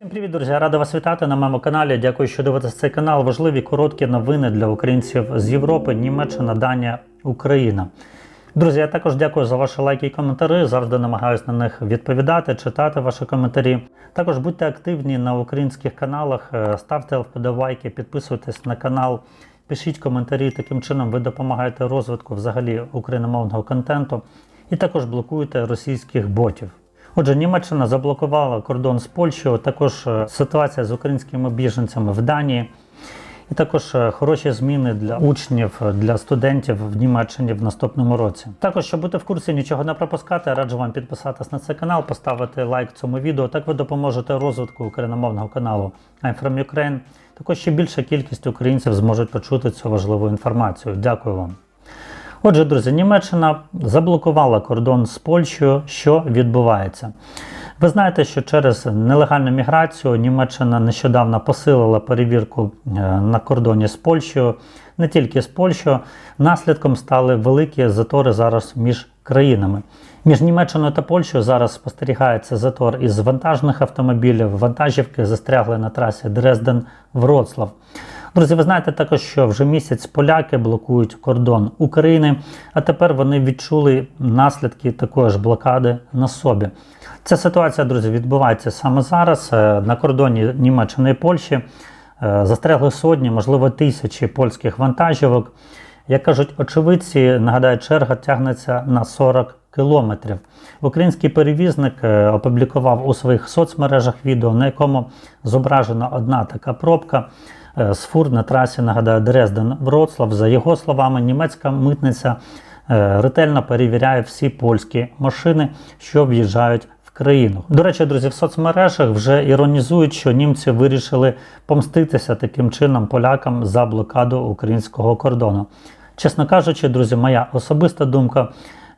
Всім привіт, друзі! Рада вас вітати на моєму каналі. Дякую, що дивитесь цей канал. Важливі короткі новини для українців з Європи, Німеччина, Данія, Україна. Друзі, я також дякую за ваші лайки і коментарі. Завжди намагаюся на них відповідати, читати ваші коментарі. Також будьте активні на українських каналах, е, ставте вподобайки, підписуйтесь на канал, пишіть коментарі. Таким чином ви допомагаєте розвитку взагалі україномовного контенту і також блокуєте російських ботів. Отже, Німеччина заблокувала кордон з Польщею, також е, ситуація з українськими біженцями в Данії, і також е, хороші зміни для учнів, е, для студентів в Німеччині в наступному році. Також, щоб бути в курсі, нічого не пропускати, раджу вам підписатись на цей канал, поставити лайк цьому відео. Так ви допоможете розвитку україномовного каналу I'm from Ukraine. Також ще більша кількість українців зможуть почути цю важливу інформацію. Дякую вам. Отже, друзі, Німеччина заблокувала кордон з Польщею. Що відбувається? Ви знаєте, що через нелегальну міграцію Німеччина нещодавно посилила перевірку е, на кордоні з Польщею, не тільки з Польщею. Наслідком стали великі затори зараз між країнами. Між Німеччиною та Польщею зараз спостерігається затор із вантажних автомобілів. Вантажівки застрягли на трасі Дрезден-Вроцлав. Друзі, ви знаєте також, що вже місяць поляки блокують кордон України, а тепер вони відчули наслідки такої ж блокади на собі. Ця ситуація, друзі, відбувається саме зараз Е, на кордоні Німеччини і Польщі. е, Застрягли сотні, можливо, тисячі польських вантажівок. Як кажуть очевидці, нагадаю, черга тягнеться на 40 кілометрів. Український перевізник е, опублікував у своїх соцмережах відео, на якому зображена одна така пробка е, з фур на трасі, нагадаю, Дрезден-Вроцлав. За його словами, німецька митниця е, ретельно перевіряє всі польські машини, що в'їжджають країну. До речі, друзі, в соцмережах вже іронізують, що німці вирішили помститися таким чином полякам за блокаду українського кордону. Чесно кажучи, друзі, моя особиста думка.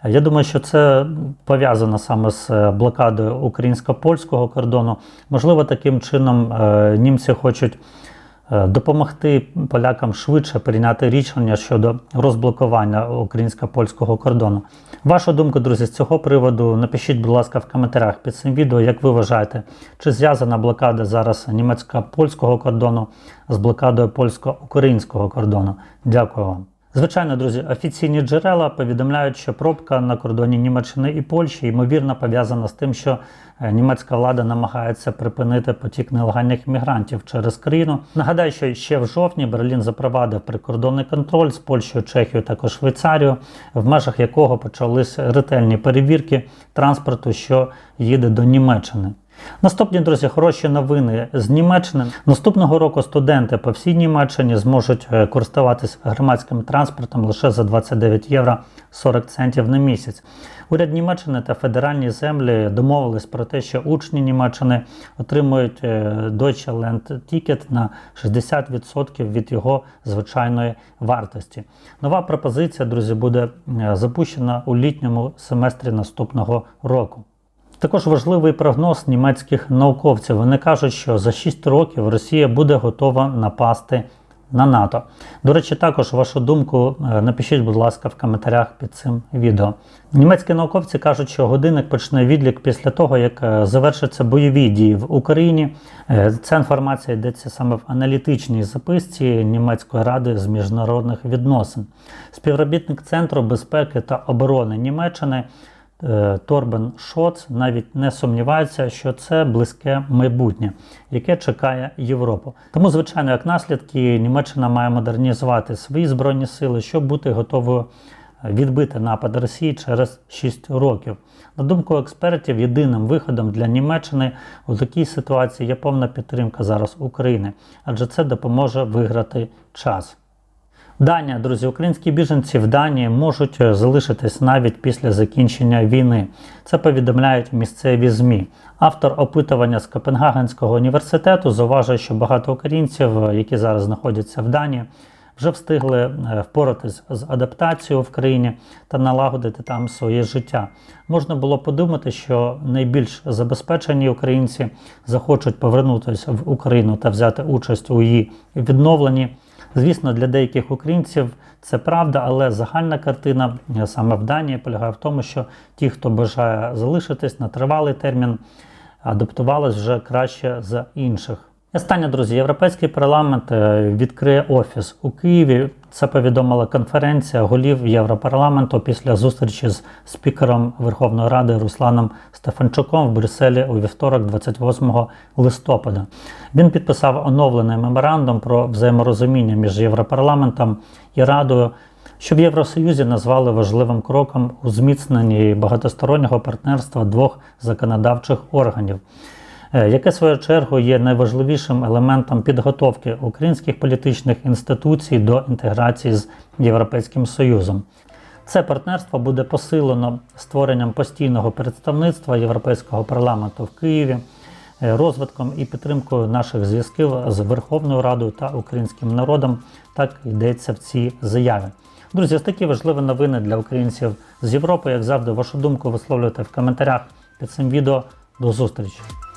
Я думаю, що це пов'язано саме з е, блокадою українсько-польського кордону. Можливо, таким чином е, німці хочуть е, допомогти полякам швидше прийняти рішення щодо розблокування українсько-польського кордону. Вашу думку, друзі, з цього приводу напишіть, будь ласка, в коментарях під цим відео, як ви вважаєте, чи зв'язана блокада зараз німецько-польського кордону з блокадою польсько-українського кордону. Дякую вам. Звичайно, друзі, офіційні джерела повідомляють, що пробка на кордоні Німеччини і Польщі ймовірно пов'язана з тим, що е, німецька влада намагається припинити потік нелегальних мігрантів через країну. Нагадаю, що ще в жовтні Берлін запровадив прикордонний контроль з Польщею, Чехією також Швейцарією, в межах якого почались ретельні перевірки транспорту, що їде до Німеччини. Наступні друзі, хороші новини з Німеччини. Наступного року студенти по всій Німеччині зможуть е, користуватись громадським транспортом лише за 29 євро 40 центів на місяць. Уряд Німеччини та федеральні землі домовились про те, що учні Німеччини отримують е, Deutsche Land Ticket на 60% від його звичайної вартості. Нова пропозиція, друзі, буде е, запущена у літньому семестрі наступного року. Також важливий прогноз німецьких науковців. Вони кажуть, що за 6 років Росія буде готова напасти на НАТО. До речі, також вашу думку е, напишіть, будь ласка, в коментарях під цим відео. Німецькі науковці кажуть, що годинник почне відлік після того, як е, завершаться бойові дії в Україні. Е, Ця інформація йдеться саме в аналітичній записці Німецької ради з міжнародних відносин. Співробітник Центру безпеки та оборони Німеччини. Е, Торбен Шоц навіть не сумнівається, що це близьке майбутнє, яке чекає Європу. Тому, звичайно, як наслідки, Німеччина має модернізувати свої збройні сили, щоб бути готовою відбити напад Росії через 6 років. На думку експертів, єдиним виходом для Німеччини у такій ситуації є повна підтримка зараз України, адже це допоможе виграти час. Данія, друзі, українські біженці в Данії можуть е, залишитись навіть після закінчення війни. Це повідомляють місцеві ЗМІ. Автор опитування з Копенгагенського університету зауважує, що багато українців, е, які зараз знаходяться в Данії, вже встигли е, впоратись з адаптацією в країні та налагодити там своє життя. Можна було подумати, що найбільш забезпечені українці захочуть повернутися в Україну та взяти участь у її відновленні. Звісно, для деяких українців це правда, але загальна картина е, саме в Данії полягає в тому, що ті, хто бажає залишитись на тривалий термін, адаптувались вже краще за інших. Останнє, друзі, Європейський парламент е, відкриє офіс у Києві. Це повідомила конференція голів Європарламенту після зустрічі з спікером Верховної Ради Русланом Стефанчуком в Брюсселі у вівторок, 28 листопада. Він підписав оновлений меморандум про взаєморозуміння між Європарламентом і Радою, що в Євросоюзі назвали важливим кроком у зміцненні багатостороннього партнерства двох законодавчих органів яке в свою чергу є найважливішим елементом підготовки українських політичних інституцій до інтеграції з Європейським Союзом. Це партнерство буде посилено створенням постійного представництва Європейського парламенту в Києві, е, розвитком і підтримкою наших зв'язків з Верховною Радою та українським народом. Так йдеться в цій заяві. Друзі, ось такі важливі новини для українців з Європи. Як завжди, вашу думку висловлюйте в коментарях під цим відео. До зустрічі!